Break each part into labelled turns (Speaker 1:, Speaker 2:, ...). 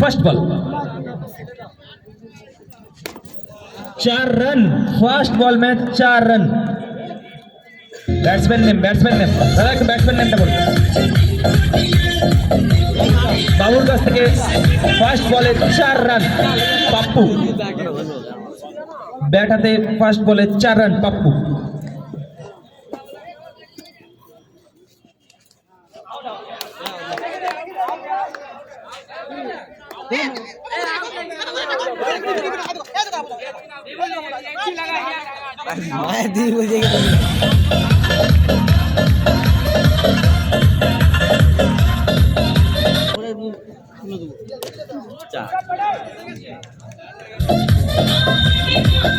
Speaker 1: First ball चार run first ball में चार run batsman name batsman name দাদা একটু ব্যাটসম্যান নেমটা বলুন বাবুর কাছ থেকে ফার্স্ট বলে চার রান পাপ্পু ব্যাট হাতে ফার্স্ট বলে চার রান পাপ্পু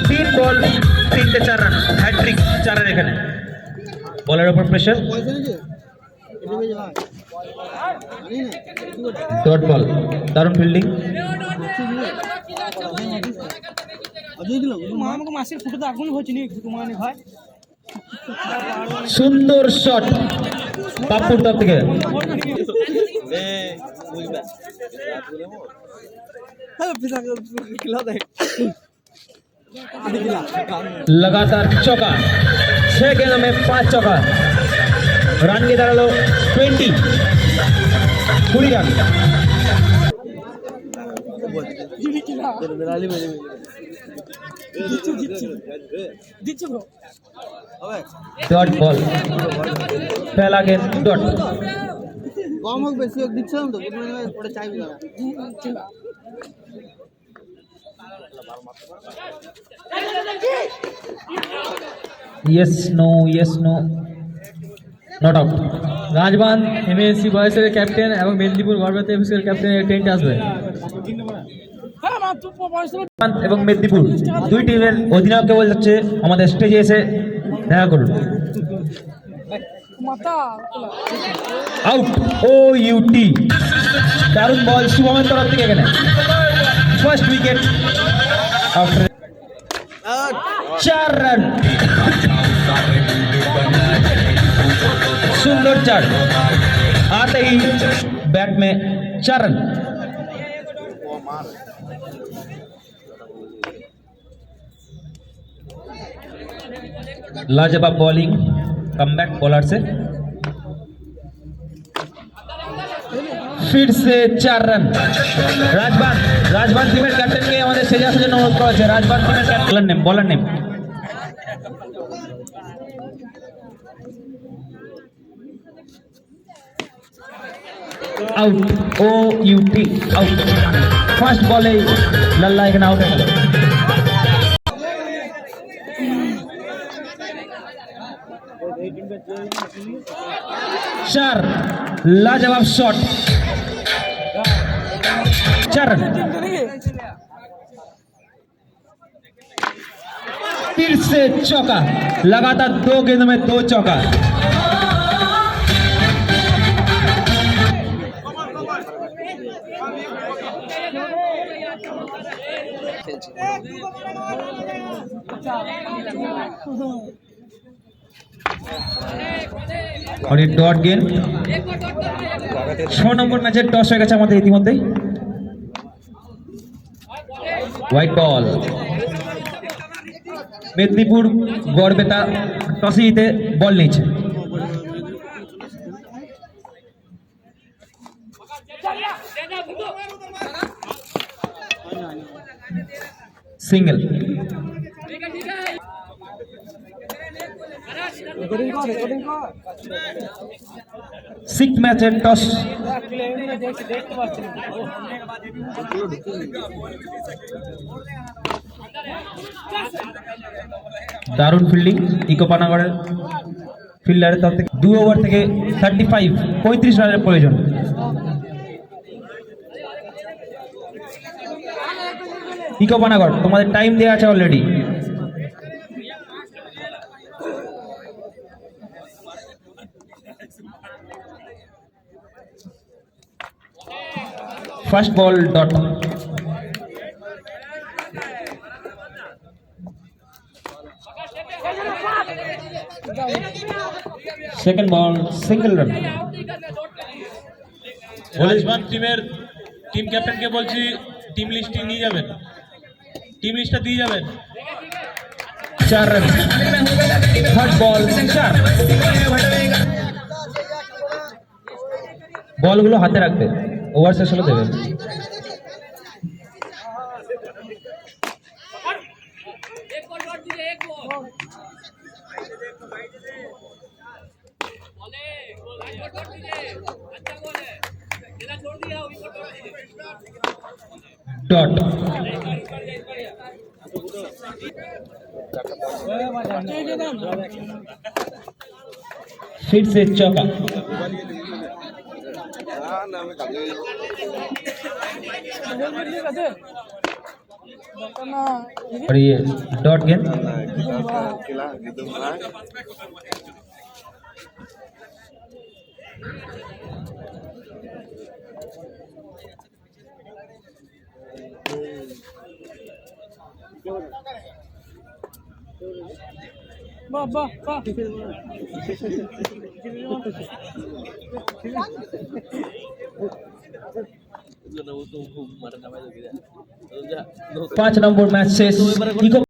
Speaker 1: তিন বল তিনটে চার রান হ্যাট্রিক চার রান এখানে বলের ওপর প্রেশার ডট বল দারুণ ফিল্ডিং
Speaker 2: আমাকে মাসের ফুটো তো
Speaker 1: সুন্দর শট পাপুর তরফ থেকে। लगातार चौका ছয় गेंदों में পাঁচ चौका रन की दाड़ा ट्वेंटी
Speaker 2: कुड़ी रन
Speaker 1: ডট বল পেলা গেম ডট
Speaker 3: কম হোক বেশি হোক দিচ্ছিলাম তো পরে চাইবি না
Speaker 1: yes no yes no not out
Speaker 4: রাজবান MSC বয়সের ক্যাপ্টেন এবং মেদিনীপুর গর্ভবতী এফএসের ক্যাপ্টেন টেন্ট আসবে।
Speaker 1: এবং মেদিনীপুর দুই টিমের অধিনায়ককে বলে যাচ্ছে আমাদের স্টেজে এসে দেখা করুন। আউট ও ইউটি দারুণ বল শুভমের তরফ থেকে এখানে। ফার্স্ট উইকেট চার রান सुंदर चार आते ही बैट में चार रन लाजवाब बॉलिंग कमबैक बॉलर से फिर से चार रन রাজবান রাজবান টিমের ক্যাপ্টেনকে আমাদের সেজে আসার জন্য অনুরোধ করা হচ্ছে রাজবান টিমের ক্যাপ্টেন নেম বলার name out O U T out first ball लल्ला एक आउट है चार लाजवाब शॉट चार फिर से चौका लगातार दो गेंद में दो चौका আর ডট গেম ছ নম্বর ম্যাচের টস হয়ে গেছে আমাদের ইতিমধ্যেই হোয়াইট বল মেদিনীপুর গড়বেতা টসে জিতে বল নিয়েছে। সিঙ্গেল। সিক্স ম্যাচের টস। দারুণ ফিল্ডিং ইকো পানাগড়ের ফিল্ডারের তার থেকে। দু ওভার থেকে থার্টি ফাইভ পঁয়ত্রিশ রানের প্রয়োজন। ইকো পানাগড় তোমাদের টাইম দেওয়া আছে already first ball dot second ball single run
Speaker 5: রাজমান টিমের টিম ক্যাপ্টেনকে বলছি টিম লিস্টটি নিয়ে যাবেন। টিম দিয়ে যাবেন?
Speaker 1: চার রান। থার্ড বল চার। বলগুলো হাতে রাখবে। ওভার শেষ হলে দেবেন। डॉट फिर से चौका। और ये डॉट गेंद।
Speaker 2: বাহ বাহ বাহ
Speaker 1: पांच नंबर मैच शेष इको